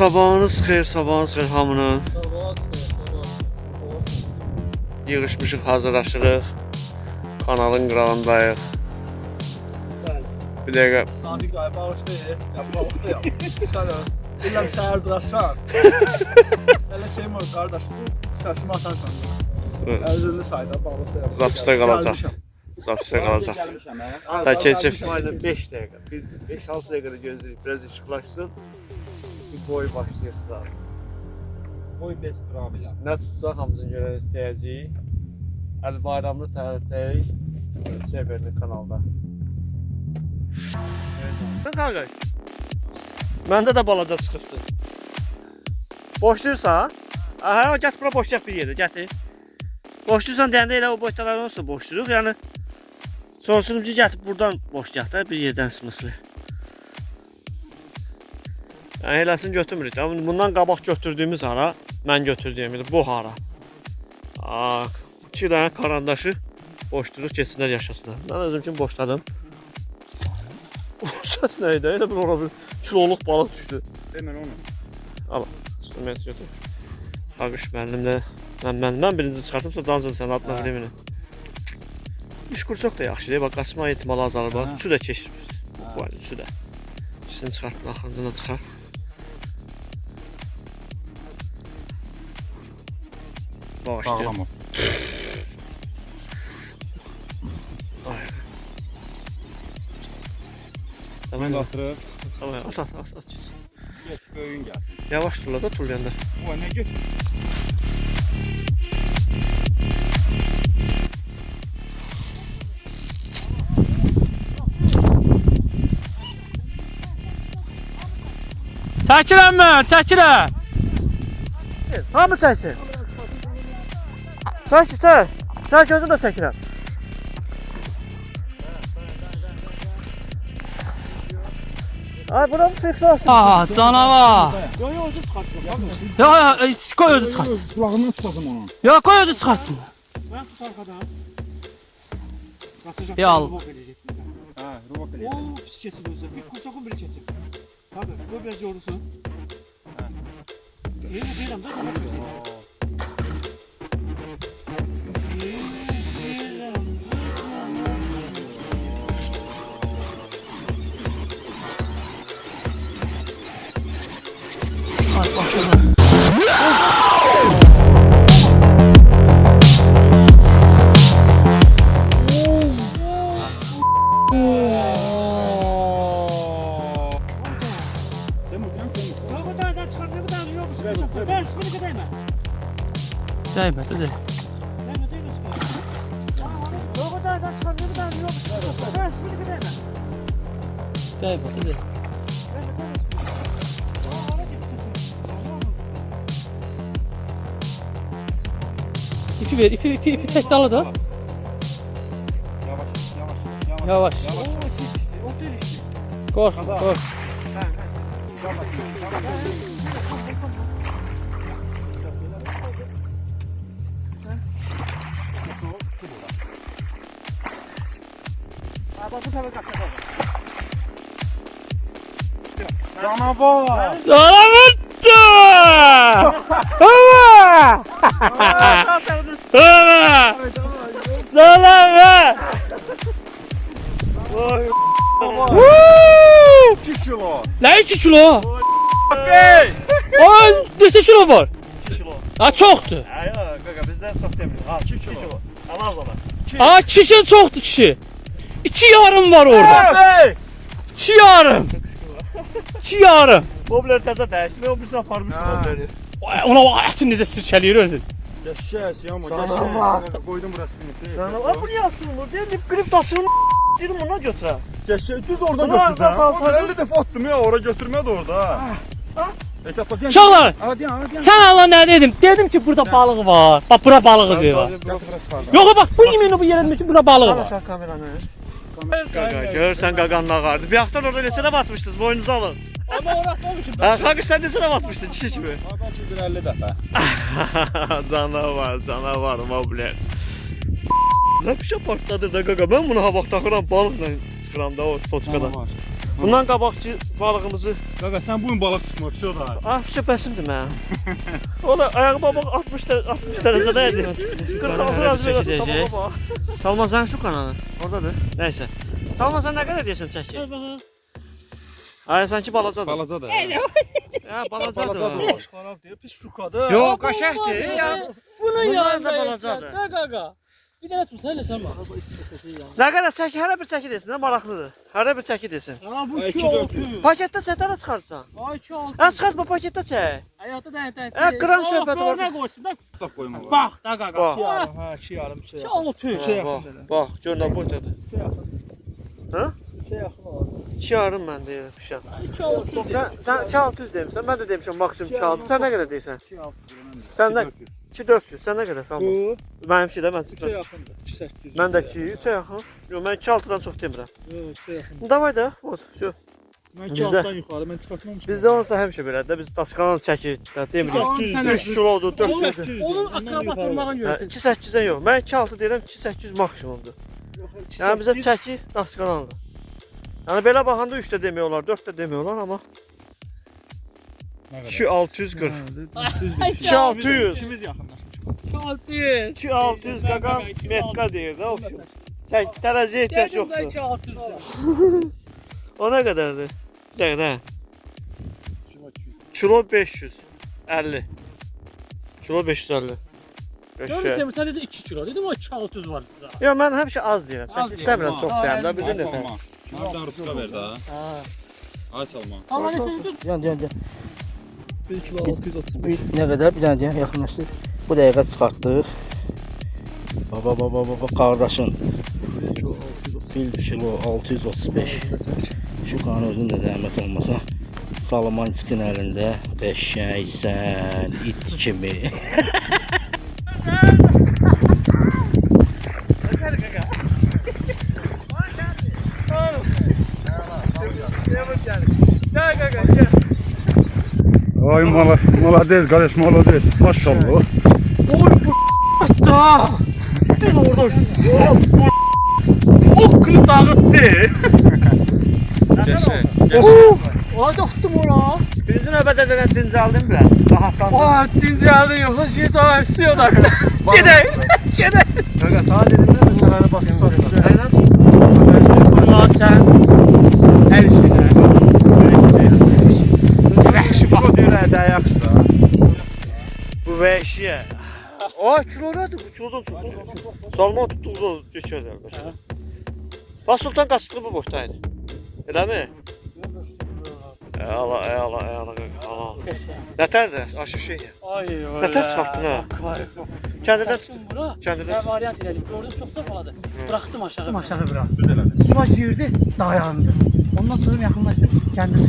sabahınız xeyir, sabahınız xeyir sabah. Yığışmışıq, hazırlaşırıq. Kanalın qırağındayıq. Bir dəqiqə Sadiq ay bağışlayır. Ya bağışlayır. Sən bilmem səhər durasan. Elə şey var qardaş. Bu səsimi atarsan. Ərzində sayda bağışlayır. Zapisdə qalacaq. zapisdə qalacaq. Ta keçib. Aynen 5 dakika. Bir 5-6 dakikada gözleyip biraz ışıklaşsın. Boy başlayırsın abi. Boy 5 dura bilər. Ne tutsak hamızın görəcəyik. Əli Bayramlı tərəfdəyik. Severli kanalda. Qardaş. Məndə də balaca çıxıbdı. Boşdursa? Aha, gətir bura boşlayaq bir yerdə, gətir. Boşdursan deyəndə elə o boytalar olsa boşduruq, yəni Sonsunucu gətirib buradan boşlayaq da bir yerdən smıslı. Yəni eləsini götürmürük. Bundan qabaq götürdüyümüz hara, mən götürdüyüm idi, bu hara. Aa, iki dənə karandaşı boşduruq, keçsinlər yaşasınlar. Mən özüm üçün boşladım. Səs nə idi? Elə bir ora bir kiloluq balıq düşdü. Demən onu. İnstrument götür. Qarqış müəllim də mən mən mən birinci çıxartdım, sonra dalınca sən adına Hə. bilemini. Müşkur çox da yaxşıdır. Bax qaçma ehtimalı azalır. Bax, üçü də keçir. Bu üçü də. İkisini çıxartdın, axırıncını çıxart. Bağışlayın. Sağlam ol. Tamam, Qatırır. tamam, at, at, at, at. Get böyün gəl. Yavaş turla da turlayanda. O nə get? Çəkilənmə, çəkilən. Hamı çəksin. Çək, çək. Çək gözünü də çəkirəm. Ay bura mı fiksasın? Aa, canavar. Yo yo özü çıxartdım. Ya, ya, qoy özü çıxartsın. Qulağından tutasın onu. Ya, qoy özü çıxartsın. Mən tut arxadan. Qaçacaq. Ya al. Hə, robot eləyəcək. Oo, pis keçib özü. Bir kursakın biri keçib. Tabii, bu biraz yorulsun. Hə. İyi, deyirəm də. Ay, Ben dedi. Değme, değme sıfırı. Yok, o daha çıkar, ne bu daha yok. Ben dedi. Değme, değme gitti. İpi ver, ipi, ipi, ipi çək dalı da. Yavaş, yavaş, Yavaş. Yavaş. O değil işte, o değil işte. Qorx, qorx. Canavar. Sana vurdu! Ama! Ama! Sana Woo! 2 kilo. Ne 2 kilo? Hey! Ay, neçə kilo var? 2 kilo. Ha çoxdur. Ay, qaqa bizdən çox demir. Ha, 2 kilo. Alan zaman. Ha kişi çoxdur kişi. İki yarım var orada. Hey! İki yarım. İki yarım. Bobler təzə dəyişdi, o bizə aparmış Ha. bobleri. Ona bak ətini necə sirkələyir özü. Yaşa, Siyamo, Canavar. yaşa. Koydum burasını. Canavar bu niyə açılmır? Deyim, qrip daşını dedim buna götürə. Yaşa, düz oradan Bunu götürsen. ağzına salsaydın. Onu 50 defa attım ya, oraya orada. Etap bak. Uşaqlar, Hadi hadi. sən Allah nə dedim? Dedim ki burada balıq var. Bax bura balığı diyor. Yox bak bu yemin bu yerində ki burada balığı var. Aşağı kameranı. Qaqa, görürsən qaqanın ağardı. Bir haftan orada neçə də batmışdınız, boynunuzu alın. Ama uğraşmamışım. Ha, qaqa sən neçə də batmışdın, kişi kimi. Belki bir 50 defa. canavar, canavar, mobler. Nə bir şey partladır da qaqa. Mən bunu ha vaxt taxıram balıqla çıxıram da o toçkadan. Bundan qabaqçı balığımızı Qaqa sən bu gün balıq tutmaq şu da. Ah, şübhəsimdir mənim. Ola ayağıma bax 60 dər 60 dərəcədə idi. 46 dərəcədə sabah bax. Salman sən şu kanalı. Oradadır. Nəysə. Salman sən nə qədər deyirsən çəki? Ay sanki balacadır. Balaca da. Ya balacadır. Balacadır. Başqaraq deyir, pis şukadır. Yox, qəşəngdir. Ya Bunun Bunlar yanında da yeter. balacadır. Da gaga. Bir tane tutsa hele sen bak. nə qədər çəki, hər bir çəki desin, də maraqlıdır. Hər bir çəki desin. Aa bu Ay, 2 iki, dört 6. Paketdə çətərə çıxarsan. Ay 2 6. Hə çıxartma paketdə çək. Hayatta da da. Ha, kıran söhbəti var. Ne koysun da. Tutaq qoyma. Bak da gaga. Bak. İki yarım, hə, iki yarım, üçə 2 yaxın. 6. Üçə yaxın Bax, bax, gör nə burdadır. Üçə yaxın. Hə? Üçə yaxın olur. 2 yarım mən deyirəm pişən. 2 6. Sən sən 2 600 demirsən, mən də demişəm maksimum 2 600. Sən nə qədər deyirsən? İki yaxın. Sən nə 2 400. Sən nə qədər salma? Bu Mənimki də mən üçə çıxdım. yaxındır. 2 800. Mən də 2 3-ə yaxın. Yox, mən 2 6-dan çox demirəm. Yox, üçə yaxın. Davay da, ot, şu. Mən 2 Bizdə- altdan yuxarı, mən çıxartmam ki. Bizdə olsa həmişə belədir də, biz daşqalan çəkir, də demirik. Səkkiz, 3 kilodur, 4 Onun- kilodur. Onun Ondan akrabat yuxarı. olmağın Hə, görürsün. 2 800-dən yox. Mən 2 6 deyirəm, 2 800 maksimumdur. Yəni bizə çəki daşqalandır. Yəni belə baxanda 3 də demək olar, 4 də demək olar, amma 2 640. 2 600. İkimiz yaxınlaşmışıq. 2 600. 2 600 qaqa metka deyir də o. Çək, tərəziyə ehtiyac de yoxdur. 2 600. O nə qədərdir? Bir dəqiqə, nə? Kilo 550. Kilo 550. Qəşəng. Görürsen sen dedi 2 kilo. Dedim o 2 600 var. Yox, mən həmişə az deyirəm. Sən Az istəmirəm deyirəm, çox ha. deyirəm də, bildin də sən. Salman. Mənə bir dənə ruska ver də. Ha. Ay Salman. Tamam ne siz tut. Yan yan yan. 1 kilo 635. Bir, ne kadar? Bir tane yakınlaştır. Bu dəqiqə çıxartdıq. Baba baba baba qardaşın 1 kilo 635. 1 kilo 635. Şu qanı özün də zəhmət olmasa. Salman çıxın əlində qəşəngsən, it kimi. Ay mala, молодец, qardaş, молодец. Maşallah. Da. Biz orada şu okunu dağıttı. Aa dağıttım ona. Birinci növbədə də dincəldin biraz. Rahatlandın. Aa dincəldin yoxsa şey daha hepsi yok dakika. Gedək. Gedək. Qaqa, sağ dedimdə məsələni basıb tutarsan. Ay kilo nədir bu? Kilodan çox. Salman tutduğu keçər əlbəttə. Bax Sultan qaçdığı bu boşdaydı. Eləmi? Eyala, eyala, eyala, eyala. Nətərdir? Aşı şey. Ay Ne ters çıxartdın ha? Kəndidən Kaçtım bura. kəndidən Ben varyant elədim. Gördüm çok safaladı. Bıraktım aşağı. Aşağı bıraktım. Suya girdi, dayandı. Ondan sonra yakınlaştım. Kendimi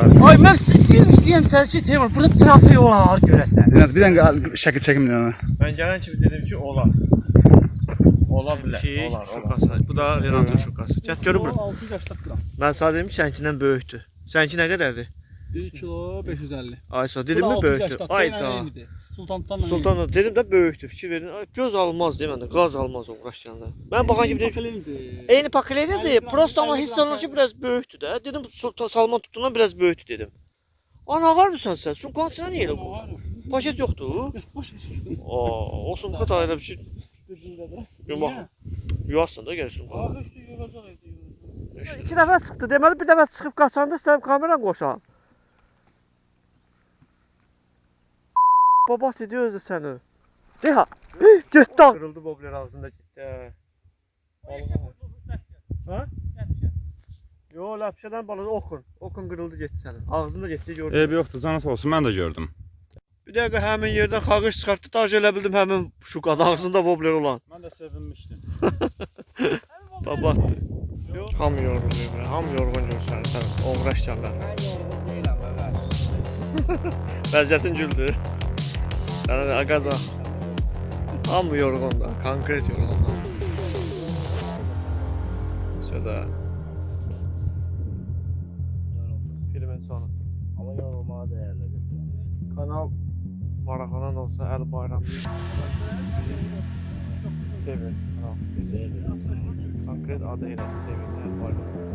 kaldım. Ay ben silmiş diyeyim sen şey şey var. Burada trafik olar görəsən. Bir dənə şəkil çəkim bir dənə. Mən gələn kimi dedim ki, olar. Ola bilər. Olar, şukası. Bu da Renatın şukası. Gəl görüm bura. 680 qram. Mən sənə dedim ki, sənkindən böyükdür. Sənki nə qədərdir? 1 kilo 550. Ay sağ dedim mi böyükdür? Ay da. Sultandan Sultan da dedim də böyükdür. Fikir verin. Göz almaz deyə məndə. Qaz almaz o qaşyanda. Mən baxan kimi dedim eyni pakelenidir. Prosta amma hiss olunur ki, biraz böyükdür də. Dedim Sultan Salman tutduğundan biraz böyükdür dedim. Ana var mısan sən? Sumkanın içində niyə elə bu? Paket yoxdur. Aa, o sumka da elə bir şey. Bir bax. Yuvarsan da gəl sumka. İki dəfə çıxdı. Deməli bir dəfə çıxıb qaçanda istəyib kameran qoşam. Baba dedi özü səni. De ha. Getdi. Qırıldı bobler ağzında getdi. Ha? Yo, ləpşədən balığı okun. Okun qırıldı getdi sənin. Ağzında getdi gördüm. Yoxdur, canı sağ olsun, mən də gördüm. Bir dəqiqə həmin yerdən xağış çıxartdı. Daş elə bildim həmin şuqada ağzında bobler olan. Mən də sevinmişdim. Baba. Ham yorğun deyir. Ham yorğun görsən sən. Uğraşcanlar. Vəziyyətin güldü. Sənə də ağaca. Ham yorğun da. Konkret yorğun da. Şurada. Filmin sonu. Amma yorulmağa dəyərli. Kanal maraqlanan olsa Əl Bayram. Sevin. Kanal. Sevir. Konkret adı ilə sevinlər balık.